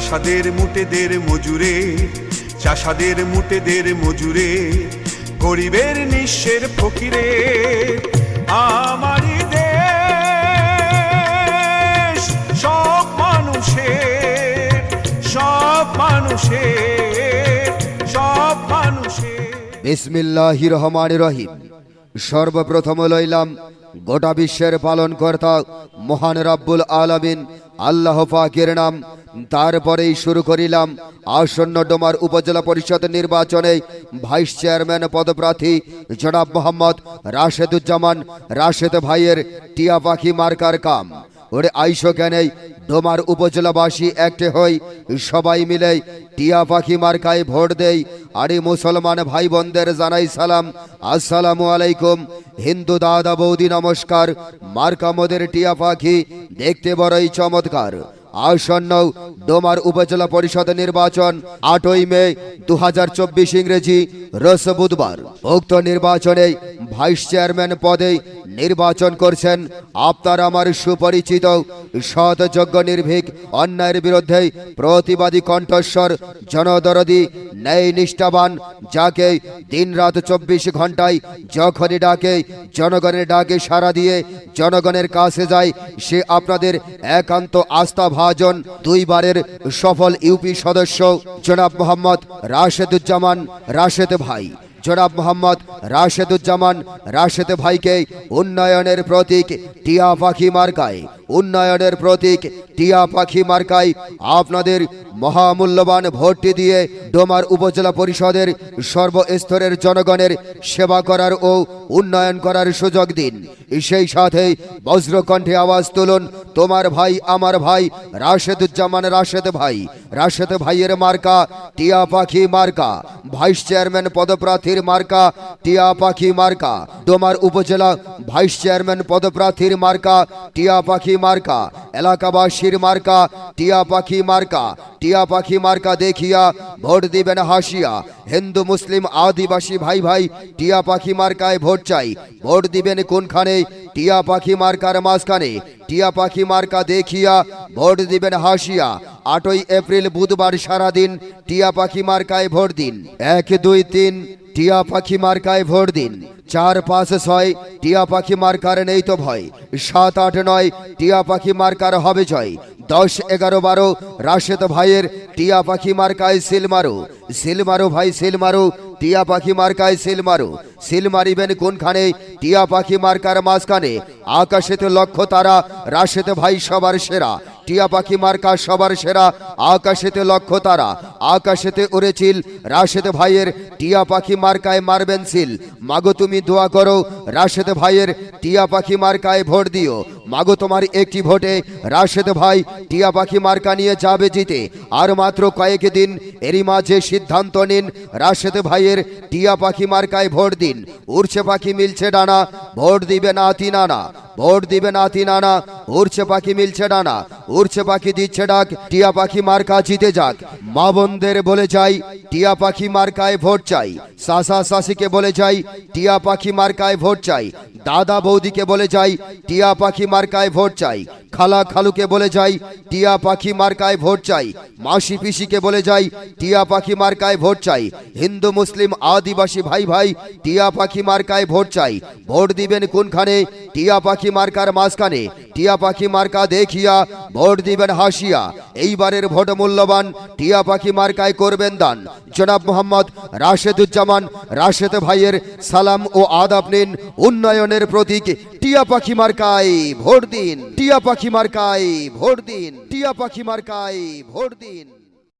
চাষাদের মুটেদের মজুরে, চাষাদের মুটেদের মজুরে, গরিবের নিঃস্বের ফকিরে, আমারই দেশ, সব মানুষের সব মানুষের সব মানুষের। বিসমিল্লাহি রহমান রহিম। সর্বপ্রথম লইলাম, গোটা বিশ্বের পালনকর্তা মহান রাব্বুল আলামিন, আল্লাহ পাকের নাম তারপরেই শুরু করিলাম আসন্ন ডোমার উপজেলা পরিষদ নির্বাচনে ভাইস চেয়ারম্যান পদপ্রার্থী জনাব মোহাম্মদ রাশেদুজ্জামান, রাশেদ ভাইয়ের টিয়া পাখি মার্কার কাম। ওরে আইসো কেনেই ডোমার উপজেলাবাসী একটে হই, সবাই মিলে টিয়া পাখি মার্কায় ভোট দেই। আরে মুসলমান ভাই বোনদের জানাই সালাম, আসসালামু আলাইকুম। হিন্দু দাদা বৌদি নমস্কার মার্কামদের টিয়া পাখি দেখতে বড়ই চমৎকার। আসন্ন ডোমার উপজেলা পরিষদ নির্বাচন আটই মে দু হাজার চব্বিশ ইংরেজি রস বুধবার। উক্ত নির্বাচনে ভাইস চেয়ারম্যান পদে নির্বাচন করছেন। আপনার আমার সুপরিচিত সৎ যোগ্য নির্ভীক, অন্যায়ের বিরুদ্ধে প্রতিবাদী কণ্ঠস্বর, জনদরদি ন্যায় নিষ্ঠাবান যাকে দিনরাত চব্বিশ ঘন্টায় যখনই ডাকে, জনগণের ডাকে সাড়া দিয়ে জনগণের কাছে যায়, সে আপনাদের একান্ত আস্থা ভাজন দুইবারের সফল ইউপি সদস্য, জনাব মোহাম্মদ রাশেদুজ্জামান রাশেদ ভাই। জনাব মোহাম্মদ রাশেদুজ্জামান রাশেদ ভাইকে উন্নয়নের প্রতীক টিয়া পাখি মার্কায়। উন্নয়নের প্রতীক টিয়া পাখি মার্কায় আপনাদের মহামূল্যবান ভোটটি দিয়ে ডোমার উপজেলা পরিষদের সর্বস্তরের জনগণের সেবা করার ও উন্নয়ন করার সুযোগ দিন। সেই সাথে বজ্রকণ্ঠে আওয়াজ তুলুন, তোমার ভাই, আমার ভাই, রাশেদুজ্জামান রাশেদ ভাই। রাশেদ ভাইয়ের মার্কা টিয়া পাখি মার্কা। ভাইস চেয়ারম্যান পদপ্রার্থীর মার্কা টিয়া পাখি মার্কা। ডোমার উপজেলা ভাইস চেয়ারম্যান পদপ্রার্থীর মার্কা টিয়া পাখি মার্কা, এলাকাবাসীর মার্কা, টিয়া পাখি মার্কা, টিয়া পাখি মার্কা দেখিয়া ভোট দিবেন হাসিয়া। হিন্দু, মুসলিম, আদিবাসী ভাই ভাই, টিয়া পাখি মার্কায় ভোট চাই। ভোট দিবেন কোনখানে? টিয়া পাখি মার্কার মাঝখানে। টিয়া পাখি মার্কা দেখিয়া ভোট দিবেন হাসিয়া। আটই এপ্রিল বুধবার সারাদিন টিয়া পাখি মার্কায় ভোট দিন। এক, দুই, তিন টিয়া পাখি মার্কায় ভোট দিন। চার পাঁচ ছয়, টিয়া পাখি মার্কার নেই তো ভয়। সাত, আট, নয়, টিয়া পাখি মার্কার হবে জয়। দশ, এগারো, বারো, রাশেদ ভাইয়ের টিয়া পাখি মার্কায় সিল মারো। সিল মারো ভাই, সিল মারো, টিয়া পাখি মার্কায় সিল মারো। সিল মারিবেন কোনখানে? টিয়া পাখি মার্কার মাঝখানে। আকাশেতে লক্ষ্য তারা, রাশেদ ভাই সবার সেরা। টিয়া পাখি মার্কা সবার সেরা, আকাশেতে লক্ষ্য তারা, আকাশেতে উড়েছিল রাশেদ ভাইয়ের টিয়া পাখি মার্কায় মারবেন সিল। মাগো, তুমি দোয়া করো, রাশেদ ভাইয়ের টিয়া পাখি মার্কায় ভোট দিও। মাগো, তোমার একটি ভোটে রাশেদ ভাই টিয়া পাখি মার্কা নিয়ে যাবে জিতে। আর মাত্র কয়েক দিন এরই মাঝে সিদ্ধান্ত নিন, রাশেদ ভাইয়ের টিয়া পাখি মার্কায় ভোট দিন। উড়ছে পাখি মিলছে ডানা, ভোট দিবে নাতি নানা, ভোট দিবে নাতি নানা, উড়ছে পাখি মিলছে ডানা, উড়ছে পাখি দিচ্ছে ডাক, টিয়া পাখি মার্কা জিতে যাক। মা বোনদের বলে যাই, টিয়া পাখি মার্কায় ভোট চাই। সাসা সাসিকে বলে যাই, টিয়া পাখি মার্কায় ভোট চাই। দাদা বৌদিকে বলে যাই, টিয়া পাখি মার্কায় ভোট চাই। খালা খালুকে বলে যাই, টিয়া পাখি মার্কায় ভোট চাই। মাসি পিসিকে বলে যাই, টিয়া পাখি মার্কায় ভোট চাই। হিন্দু, মুসলিম, আদিবাসী ভাই ভাই, টিয়া পাখি মার্কায় ভোট চাই। ভোট দিবেন কোনখানে? টিয়া পাখি মার্কার মাঝখানে। টিয়া পাখি মার্কা দেখিয়া ভোট দিবেন হাসিয়া। এইবারের ভোট মূল্যবান, টিয়া পাখি মার্কায় করবেন দান। জনাব মোহাম্মদ রাশেদুজ্জামান, রাশেদ ভাইয়ের সালাম ও আদাব নিন। উন্নয়নের প্রতীক, টিয়া পাখি মার্কায় ভোট দিন। টিয়া পাখি মার্কায় ভোট দিন। টিয়া পাখি মার্কায় ভোট দিন।